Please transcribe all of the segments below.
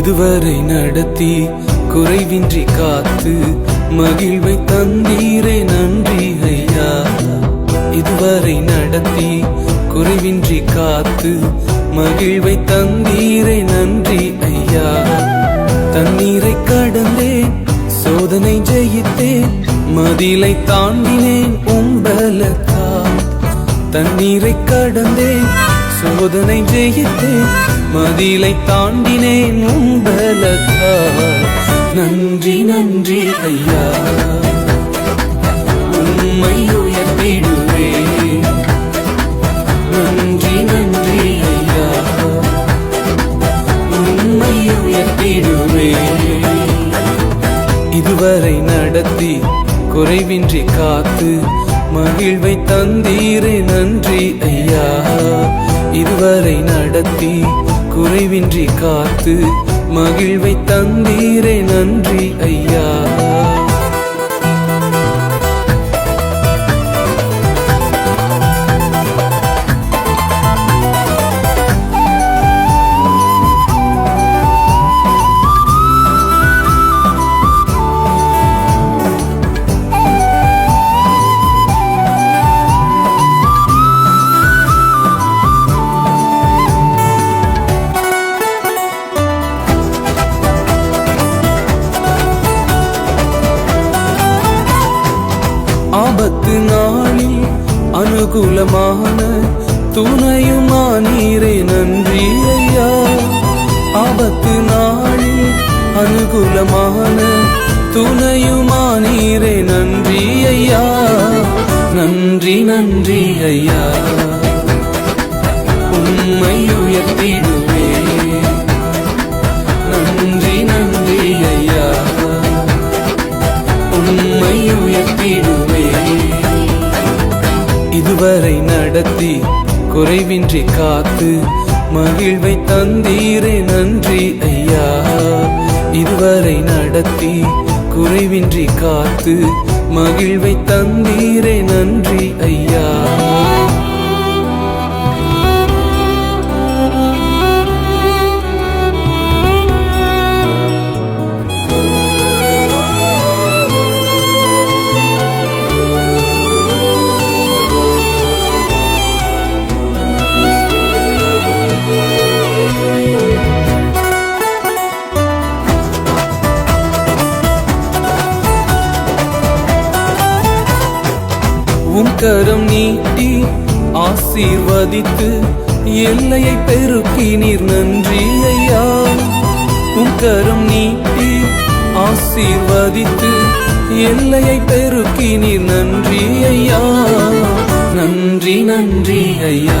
இதுவரை நடத்தி குறைவின்றி காத்து மகிழ்வை தந்தீரே நன்றி ஐயா. இதுவரை நடத்தி குறைவின்றி காத்து மகிழ்வை தந்தீரே நன்றி ஐயா. தண்ணீரை கடந்தேன் சோதனை ஜெயித்தேன் மதிலை தாண்டினேன் உம்பலத்தா தண்ணீரை கடந்தேன் சோதனை ஜெயித்தேன் மதிலை தாண்டினேன் உம்பலத்தா நன்றி நன்றி ஐயா. உண்மை உயர்த்திடுவேன். நன்றி நன்றி ஐயா. உண்மை உயர்த்திடுவேன். இதுவரை நடத்தி குறைவின்றி காத்து மகிழ்வை தந்தீரே நன்றி ஐயா. இதுவரை நடத்தி குறைவின்றி காத்து மகிழ்வை தந்தீரே நன்றி ஐயா. அனுகூலமான துணையுமா துணையுமானீரே நன்றி ஐயா. ஆபத்து நாளில் அனுகூலமான துணையுமா துணையுமானீரே நன்றி ஐயா. நன்றி நன்றி ஐயா. உம்மை உயர்த்திடுவே. நன்றி நன்றி ஐயா. உம்மை உயர்த்திடு இதுவரை நடத்தி குறைவின்றி காத்து மகிழ்வை தந்தீரே நன்றி ஐயா. இதுவரை நடத்தி குறைவின்றி காத்து மகிழ்வை தந்தீரே நன்றி ஐயா. கரம் நீட்டி ஆசீர்வதித்து எல்லையை பெருக்கி நீர் நன்றி ஐயா உம் கரம் நீட்டி ஆசீர்வதித்து எல்லையை பெருக்கி நீர் நன்றி ஐயா நன்றி நன்றி ஐயா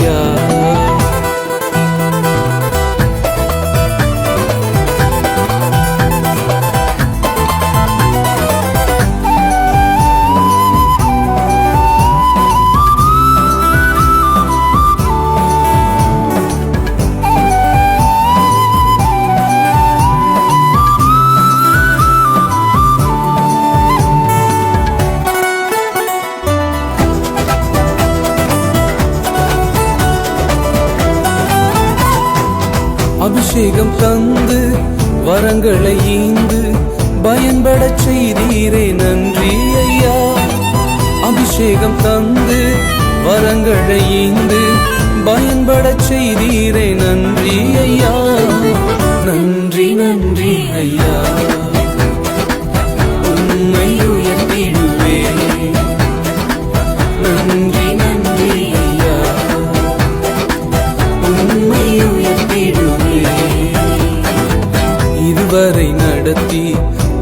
அபிஷேகம் தந்து வரங்களை ஈந்து பயன்பட செய்தீரே நன்றி ஐயா. அபிஷேகம் தந்து வரங்களை ஈந்து பயன்பட செய்தீரே நன்றி ஐயா. நன்றி நன்றி ஐயா.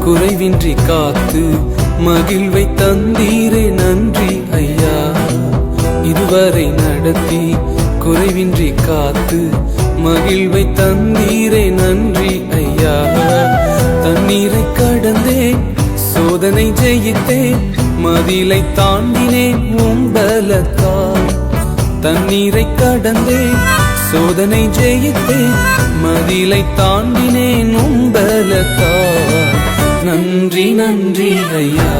குறைவின்றி காத்து மகிழ்வை தந்தீரே நன்றி ஐயா. இதுவரை நடத்தி குறைவின்றி காத்து மகிழ்வை தந்தீரே நன்றி ஐயா. தண்ணீரை கடந்தேன் சோதனை ஜெயித்தேன் மதிலை தாண்டினேன் உம்பலத்தால் தண்ணீரை கடந்தேன் சோதனை ஜெயித்தேன் மதிலை தாண்டினேன் உம்பலத்தால் நன்றி நன்றி ஐயா.